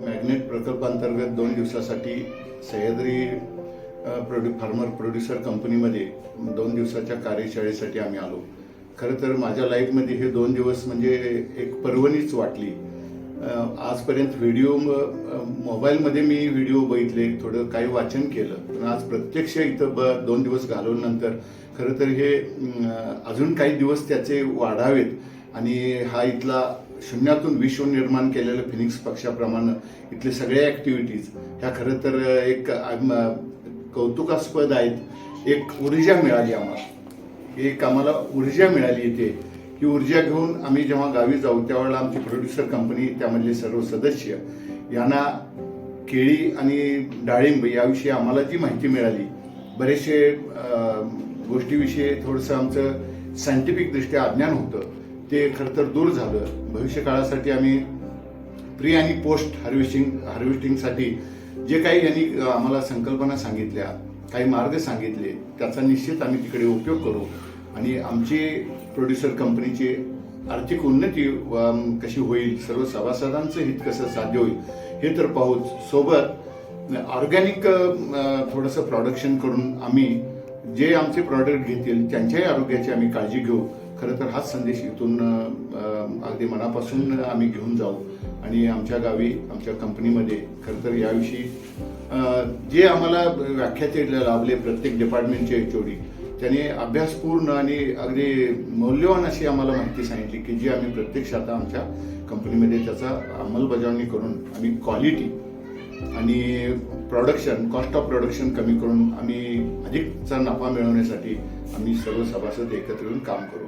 Magnet प्रकल्पांतर्गत दोन दिवसासाठी सह्याद्री प्रोड्यू फार्मर प्रोड्युसर कंपनीमध्ये दोन दिवसाच्या कार्यशाळेसाठी आम्ही आलो. खरं तर माझ्या लाईफमध्ये हे दोन दिवस म्हणजे एक पर्वणीच वाटली. आजपर्यंत व्हिडिओ मोबाईलमध्ये मी व्हिडिओ बघितले थोडं काही वाचन केलं. पण आज प्रत्यक्ष इथं ब दोन दिवस घालवल्यानंतर खरं तर हे अजून काही दिवस त्याचे वाढावेत. आणि हा इथला शून्यातून विश्व निर्माण केलेलं फिनिक्स पक्षाप्रमाणे इथले सगळ्या ऍक्टिव्हिटीज ह्या खरं तर एक कौतुकास्पद आहेत. एक ऊर्जा मिळाली आम्हाला. एक आम्हाला ऊर्जा मिळाली इथे. ही ऊर्जा घेऊन आम्ही जेव्हा गावी जाऊ त्यावेळेला आमची प्रोड्युसर कंपनी त्यामधले सर्व सदस्य यांना केळी आणि डाळिंब याविषयी आम्हाला जी माहिती मिळाली बरेचसे गोष्टीविषयी थोडंसं आमचं सायंटिफिक दृष्ट्या अज्ञान होतं. ते खरं तर दूर झालं. भविष्यकाळासाठी आम्ही प्री आणि पोस्ट हार्वेस्टिंग हार्वेस्टिंगसाठी जे काही यांनी आम्हाला संकल्पना सांगितल्या काही मार्ग सांगितले त्याचा निश्चित आम्ही तिकडे उपयोग करू. आणि आमची प्रोड्युसर कंपनीची आर्थिक उन्नती कशी होईल सर्व सभासदांचं हित कसं साध्य होईल हे तर पाहूच. सोबत ऑर्गॅनिक थोडंसं प्रोडक्शन करून आम्ही जे आमचे प्रॉडक्ट घेतील त्यांच्याही आरोग्याची आम्ही काळजी घेऊ. खरं तर हाच संदेश इथून अगदी मनापासून आम्ही घेऊन जाऊ. आणि आमच्या गावी आमच्या कंपनीमध्ये खरं तर याविषयी जे आम्हाला व्याख्याते लाभले प्रत्येक डिपार्टमेंटचे एचओडी त्यांनी अभ्यासपूर्ण आणि अगदी मौल्यवान अशी आम्हाला माहिती सांगितली की जी आम्ही प्रत्यक्ष आता आमच्या कंपनीमध्ये त्याचा अंमलबजावणी करून आम्ही क्वालिटी आणि प्रोडक्शन कॉस्ट ऑफ प्रोडक्शन कमी करून आम्ही अधिकचा नफा मिळवण्यासाठी आम्ही सर्व सभासद एकत्र येऊन काम करू.